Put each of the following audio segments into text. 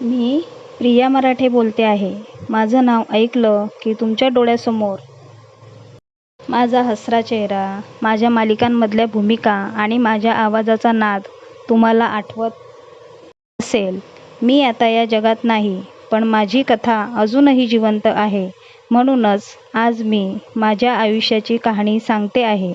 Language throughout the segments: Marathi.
मी प्रिया मराठे बोलते आहे. माझं नाव ऐकलं की तुमच्या डोळ्यासमोर. माझा हसरा चेहरा माझ्या मालिकांमधल्या भूमिका आणि माझ्या आवाजाचा नाद तुम्हाला आठवत असेल. मी आता या जगात नाही पण माझी कथा अजूनही जिवंत आहे. म्हणूनच आज मी माझ्या आयुष्याची कहाणी सांगते आहे.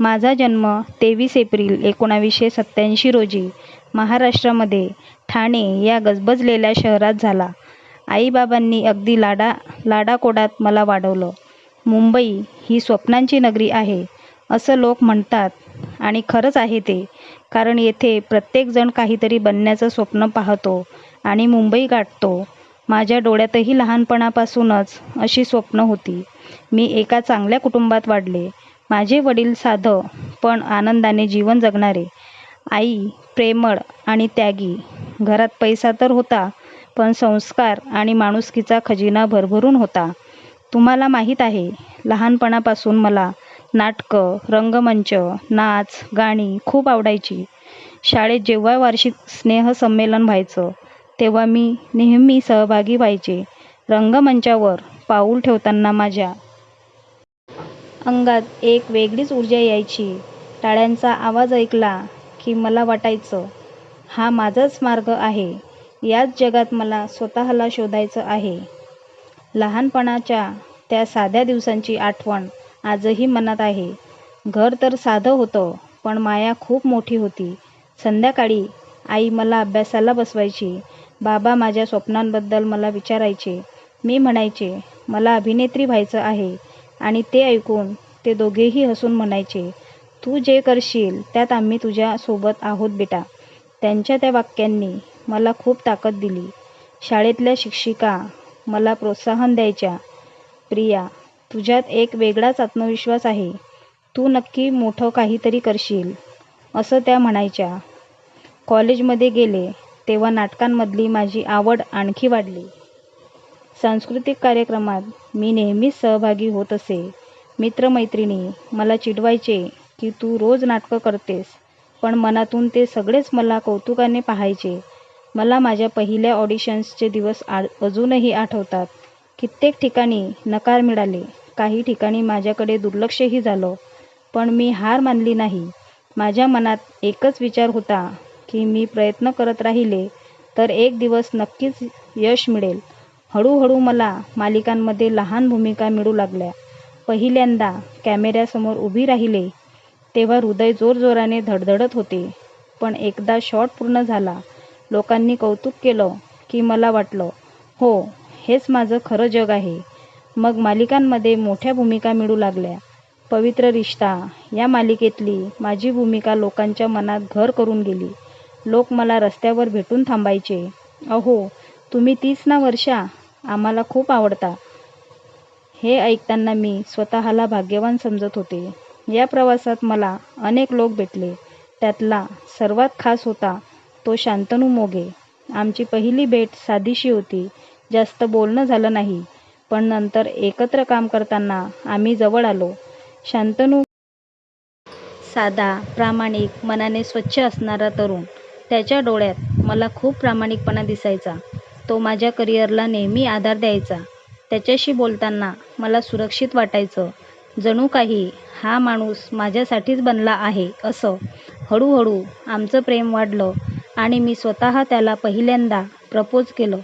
माझा जन्म तेवीस एप्रिल एकोणावीसशे सत्त्याऐंशी रोजी महाराष्ट्रामध्ये ठाणे या गजबजलेल्या शहरात झाला. आईबाबांनी अगदी लाडा लाडाकोडात मला वाढवलं. मुंबई ही स्वप्नांची नगरी आहे असं लोक म्हणतात आणि खरंच आहे ते कारण येथे प्रत्येकजण काहीतरी बनण्याचं स्वप्न पाहतो आणि मुंबई गाठतो. माझ्या डोळ्यातही लहानपणापासूनच अशी स्वप्न होती. मी एका चांगल्या कुटुंबात वाढले. माझे वडील साधं पण आनंदाने जीवन जगणारे. आई प्रेमळ आणि त्यागी. घरात पैसा तर होता पण संस्कार आणि माणुसकीचा खजिना भरभरून होता. तुम्हाला माहीत आहे लहानपणापासून मला नाटकं रंगमंच नाच गाणी खूप आवडायची. शाळेत जेव्हा वार्षिक स्नेहसंमेलन व्हायचं तेव्हा मी नेहमी सहभागी व्हायचे. रंगमंचावर पाऊल ठेवताना माझ्या अंगात एक वेगळीच ऊर्जा यायची. टाळ्यांचा आवाज ऐकला की मला वाटायचं हा माझाच मार्ग आहे. याच जगात मला स्वतःला शोधायचं आहे. लहानपणाच्या त्या साध्या दिवसांची आठवण आजही मनात आहे. घर तर साधं होतं पण माया खूप मोठी होती. संध्याकाळी आई मला अभ्यासाला बसवायची. बाबा माझ्या स्वप्नांबद्दल मला विचारायचे. मी म्हणायचे मला अभिनेत्री व्हायचं आहे. आणि ते ऐकून ते दोघेही हसून म्हणायचे तू जे करशील त्यात आम्ही तुझ्या सोबत आहोत बेटा. त्यांच्या त्या वाक्यांनी मला खूप ताकद दिली. शाळेतल्या शिक्षिका मला प्रोत्साहन द्यायच्या प्रिया तुझ्यात एक वेगळाच आत्मविश्वास आहे. तू नक्की मोठं काहीतरी करशील असं त्या म्हणायच्या. कॉलेजमध्ये गेले तेव्हा नाटकांमधली माझी आवड आणखी वाढली. सांस्कृतिक कार्यक्रमात मी नेहमीच सहभागी होत असे. मित्रमैत्रिणी मला चिडवायचे की तू रोज नाटकं करतेस पण मनातून ते सगळेच मला कौतुकाने पाहायचे. मला माझ्या पहिल्या ऑडिशन्सचे दिवस आ अजूनही आठवतात. कित्येक ठिकाणी नकार मिळाले काही ठिकाणी माझ्याकडे दुर्लक्षही झालं पण मी हार मानली नाही. माझ्या मनात एकच विचार होता की मी प्रयत्न करत राहिले तर एक दिवस नक्कीच यश मिळेल. हळूहळू मला मालिकांमध्ये लहान भूमिका मिळू लागल्या. पहिल्यांदा कॅमेऱ्यासमोर उभी राहिले तेव्हा हृदय जोरजोराने धडधडत होते. पण एकदा शॉट पूर्ण झाला. लोकांनी कौतुक केलं की मला वाटलं हो हेच माझं खरं जग आहे. मग मालिकांमध्ये मोठ्या भूमिका मिळू लागल्या. पवित्र रिश्ता या मालिकेतली माझी भूमिका लोकांच्या मनात घर करून गेली. लोक मला रस्त्यावर भेटून थांबायचे. अहो तुम्ही तीच ना वर्षा? आम्हाला खूप आवडता. हे ऐकताना मी स्वतःला भाग्यवान समजत होते. या प्रवासात मला अनेक लोक भेटले. त्यातला सर्वात खास होता तो शांतनू मोघे. आमची पहिली भेट साधीशी होती. जास्त बोलणं झालं नाही पण नंतर एकत्र काम करताना आम्ही जवळ आलो. शांतनू साधा प्रामाणिक मनाने स्वच्छ असणारा तरुण. त्याच्या डोळ्यात मला खूप प्रामाणिकपणा दिसायचा. तो माझ्या करिअरला नेहमी आधार द्यायचा. त्याच्याशी बोलताना मला सुरक्षित वाटायचं. जणू काही हा माणूस माझ्यासाठीच बनला आहे असं. हळूहळू आमचं प्रेम वाढलं आणि मी स्वतः त्याला पहिल्यांदा प्रपोज केलं.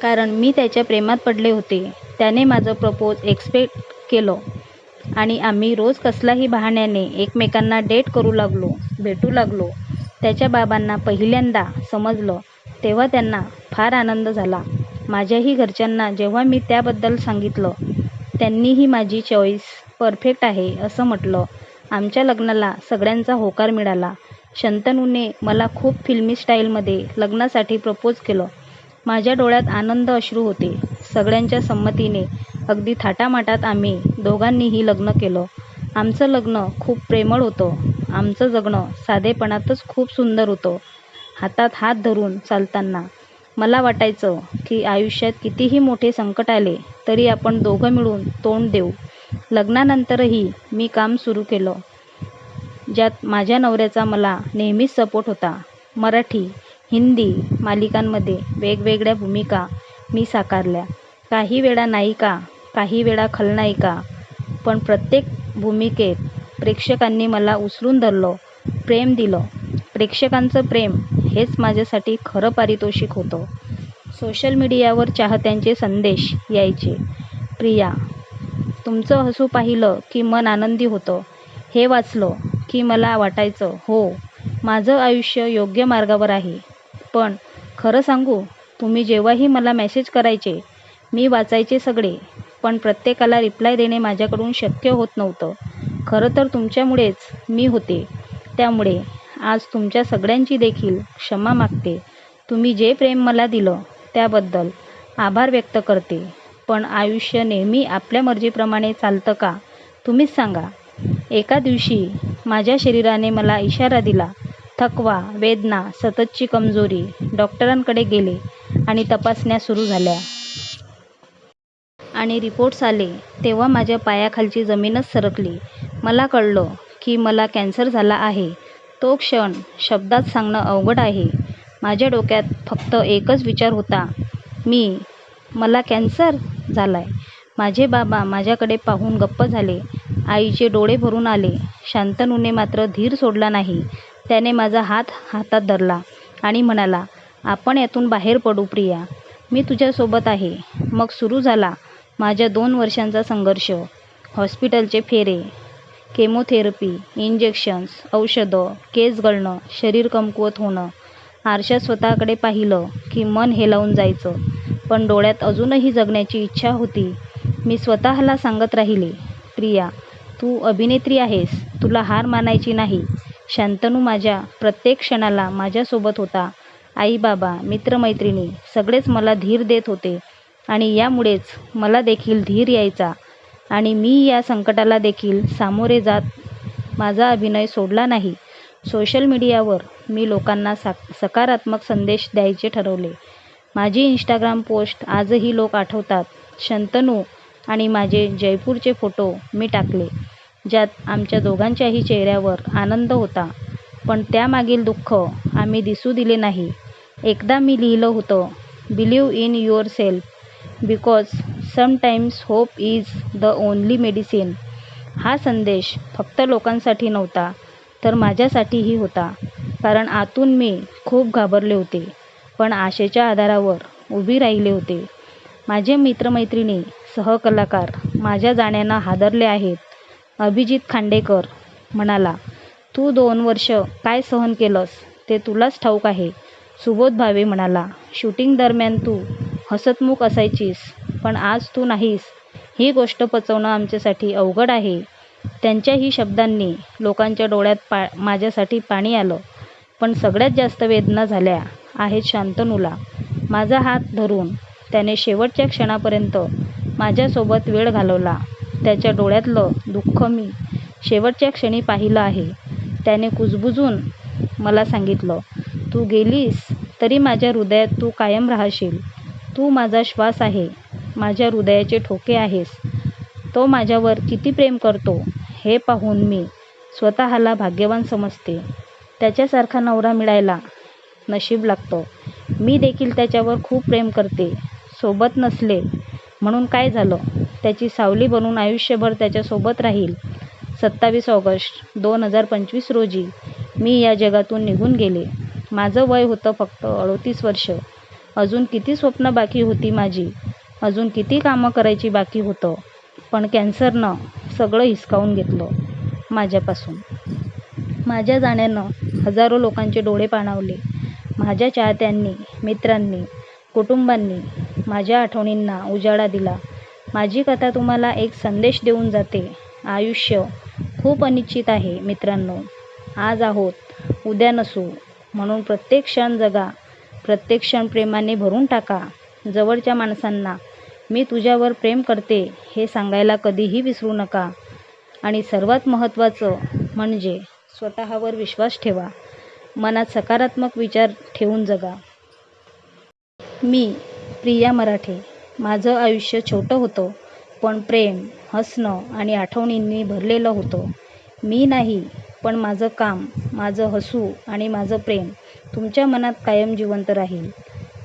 कारण मी त्याच्या प्रेमात पडले होते. त्याने माझं प्रपोज एक्सपेक्ट केलं. आणि आम्ही रोज कसलाही बहाण्याने एकमेकांना डेट करू लागलो भेटू लागलो. त्याच्या बाबांना पहिल्यांदा समजलं तेव्हा त्यांना फार आनंद झाला. माझ्याही घरच्यांना जेव्हा मी त्याबद्दल सांगितलं त्यांनीही माझी चॉईस परफेक्ट आहे असं म्हटलं. आमच्या लग्नाला सगळ्यांचा होकार मिळाला. शंतनूने मला खूप फिल्मी स्टाईलमध्ये लग्नासाठी प्रपोज केलं. माझ्या डोळ्यात आनंद अश्रू होते. सगळ्यांच्या संमतीने अगदी थाटामाटात आम्ही दोघांनीही लग्न केलं. आमचं लग्न खूप प्रेमळ होतं. आमचं जगणं साधेपणातच खूप सुंदर होतं. हातात हात धरून चालताना. मला वाटायचं की आयुष्यात कितीही मोठे संकट आले तरी आपण दोघं मिळून तोंड देऊ. लग्नानंतरही मी काम सुरू केलं. ज्यात माझ्या नवऱ्याचा मला नेहमीच सपोर्ट होता. मराठी हिंदी मालिकांमध्ये वेगवेगळ्या भूमिका मी साकारल्या. काही वेळा नायिका काही वेळा खलनायिका पण प्रत्येक भूमिकेत प्रेक्षकांनी मला उचलून धरलं प्रेम दिलं. प्रेक्षकांचं प्रेम हेच माझ्यासाठी खरं पारितोषिक होतं. सोशल मीडियावर चाहत्यांचे संदेश यायचे प्रिया तुमचं हसू पाहिलं की मन आनंदी होतं. हे वाचलं की मला वाटायचं हो माझं आयुष्य योग्य मार्गावर आहे. पण खरं सांगू तुम्ही जेव्हाही मला मेसेज करायचे मी वाचायचे सगळे. पण प्रत्येकाला रिप्लाय देणे माझ्याकडून शक्य होत नव्हतं. खरं तर तुमच्यामुळेच मी होते. त्यामुळे आज तुमच्या सगळ्यांची देखील क्षमा मागते. तुम्ही जे प्रेम मला दिलं त्याबद्दल आभार व्यक्त करते. पण आयुष्य नेहमी आपल्या मर्जीप्रमाणे चालतं का? तुम्हीच सांगा. एका दिवशी माझ्या शरीराने मला इशारा दिला थकवा वेदना सततची कमजोरी डॉक्टरांकडे गेले आणि तपासण्या सुरू झाल्या. आणि रिपोर्ट्स आले तेव्हा माझ्या पायाखालची जमीनच सरकली. मला कळलं की मला कॅन्सर झाला आहे. तो क्षण शब्दात सांगणं अवघड आहे. माझ्या डोक्यात फक्त एकच विचार होता. मी मला कॅन्सर झालाय. माझे बाबा माझ्याकडे पाहून गप्प झाले. आईचे डोळे भरून आले. शांतनूने मात्र धीर सोडला नाही. त्याने माझा हात हातात धरला आणि म्हणाला आपण यातून बाहेर पडू प्रिया. मी तुझ्यासोबत आहे. मग सुरू झाला माझ्या दोन वर्षांचा संघर्ष. हॉस्पिटलचे फेरे. केमोथेरपी इंजेक्शन्स औषधं केस गळणं शरीर कमकुवत होणं आरशात स्वतःकडे पाहिलं की मन हेलावून जायचं. पण डोळ्यात अजूनही जगण्याची इच्छा होती. मी स्वतःला सांगत राहिले प्रिया तू अभिनेत्री आहेस तुला हार मानायची नाही. शांतनू माझ्या प्रत्येक क्षणाला माझ्यासोबत होता. आई बाबा मित्रमैत्रिणी सगळेच मला धीर देत होते आणि यामुळेच मला देखील धीर यायचा. आणि मी या संकटाला देखील सामोरे जात माझा अभिनय सोडला नाही. सोशल मीडियावर मी लोकांना सा सकारात्मक संदेश द्यायचे ठरवले. माझी इंस्टाग्राम पोस्ट आजही लोक आठवतात. शंतनू आणि माझे जयपूरचे फोटो मी टाकले ज्यात आमच्या दोघांच्याही चेहऱ्यावर आनंद होता. पण त्यामागील दुःख आम्ही दिसू दिले नाही. एकदा मी लिहिलं होतं believe in yourself because sometimes hope is the only medicine हा संदेश फक्त लोकांसाठी नव्हता तर माझ्यासाठीही होता. कारण आतून मी खूप घाबरले होते पण आशेच्या आधारावर उभी राहिले होते. माझे मित्रमैत्रिणी सहकलाकार माझ्या जाण्यानं हादरले आहेत. अभिजित खांडेकर म्हणाला तू दोन वर्ष काय सहन केलंस? ते तुलाच ठाऊक आहे. सुबोध भावे म्हणाला शूटिंग दरम्यान तू हसतमुख असायचीस. पण आज तू नाहीस. ही गोष्ट पचवणं आमच्यासाठी अवघड आहे. त्यांच्याही शब्दांनी लोकांच्या डोळ्यात पा माझ्यासाठी पाणी आलं. पण सगळ्यात जास्त वेदना झाल्या आहेत शांतनूला. माझा हात धरून त्याने शेवटच्या क्षणापर्यंत माझ्यासोबत वेळ घालवला. त्याच्या डोळ्यातलं दुःख मी शेवटच्या क्षणी पाहिलं आहे. त्याने कुजबुजून मला सांगितलं तू गेलीस तरी माझ्या हृदयात तू कायम राहशील. तू माझा श्वास आहे. माझ्या हृदयाचे ठोके आहेस. तो माझ्यावर किती प्रेम करतो हे पाहून मी स्वतःला भाग्यवान समजते. त्याच्यासारखा नवरा मिळायला नशीब लागतं. मी देखील त्याच्यावर खूप प्रेम करते सोबत नसले म्हणून काय झालं? त्याची सावली बनून आयुष्यभर त्याच्यासोबत राहील. सत्तावीस ऑगस्ट दोन हजार पंचवीस रोजी मी या जगातून निघून गेले. माझं वय होतं फक्त अडोतीस वर्ष. अजून किती स्वप्न बाकी होती माझी? अजून किती कामं करायची बाकी होतं? पण कॅन्सरनं सगळं हिसकावून घेतलं माझ्यापासून. माझ्या जाण्यानं हजारो लोकांचे डोळे पाणावले. माझ्या चाहत्यांनी मित्रांनी कुटुंबांनी माझ्या आठवणींना उजाळा दिला. माझी कथा तुम्हाला एक संदेश देऊन जाते. आयुष्य खूप अनिश्चित आहे मित्रांनो. आज आहोत उद्या नसू. म्हणून प्रत्येक क्षण जगा. प्रत्येक क्षण प्रेमाने भरून टाका. जवळच्या माणसांना. मी तुझ्यावर प्रेम करते हे सांगायला कधीही विसरू नका. आणि सर्वात महत्त्वाचं म्हणजे स्वतःवर विश्वास ठेवा. मनात सकारात्मक विचार ठेवून जगा. मी प्रिया मराठे. माझं आयुष्य छोटं होतं पण प्रेम हसणं आणि आठवणींनी भरलेलं होतं. मी नाही पण माझं काम माझं हसू आणि माझं प्रेम तुमच्या मनात कायम जिवंत राहील.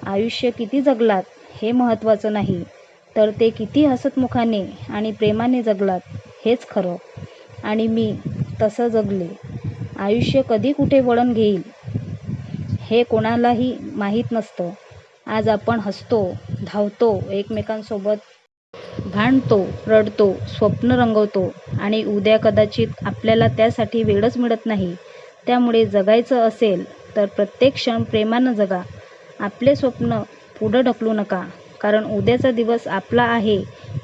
आयुष्य किती जगलात हे महत्त्वाचं नाही. तर ते किती हसतमुखाने आणि प्रेमाने जगलात हेच खरं. आणि मी तसं जगले. आयुष्य कधी कुठे वळण घेईल? हे कोणालाही माहीत नसतं. आज आपण हसतो धावतो एकमेकांसोबत भांडतो रडतो स्वप्न रंगवतो आणि उद्या कदाचित आपल्याला त्यासाठी वेळच मिळत नाही. त्यामुळे जगायचं असेल तर प्रत्येक क्षण प्रेमानं जगा. आपले स्वप्न पुढं ढकलू नका कारण उद्याचा दिवस आपला आहे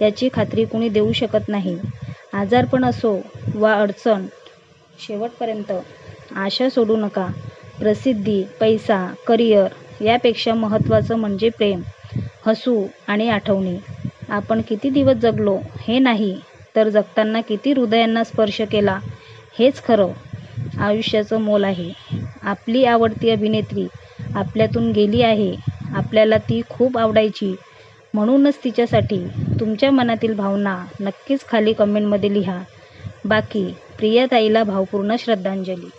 याची खात्री कुणी देऊ शकत नाही. आजारपण असो वा अडचण शेवटपर्यंत आशा सोडू नका. प्रसिद्धी पैसा करिअर यापेक्षा महत्त्वाचं म्हणजे प्रेम हसू आणि आठवणी. आपण किती दिवस जगलो हे नाही तर जगताना किती हृदयांना स्पर्श केला हेच खरं आयुष्याचं मोल आहे. आपली आवडती अभिनेत्री आपल्यातून गेली आहे. आपल्याला ती खूप आवडायची. म्हणूनच तिच्यासाठी तुमच्या मनातील भावना नक्कीच खाली कमेंटमध्ये लिहा. बाकी प्रियाताईला भावपूर्ण श्रद्धांजली.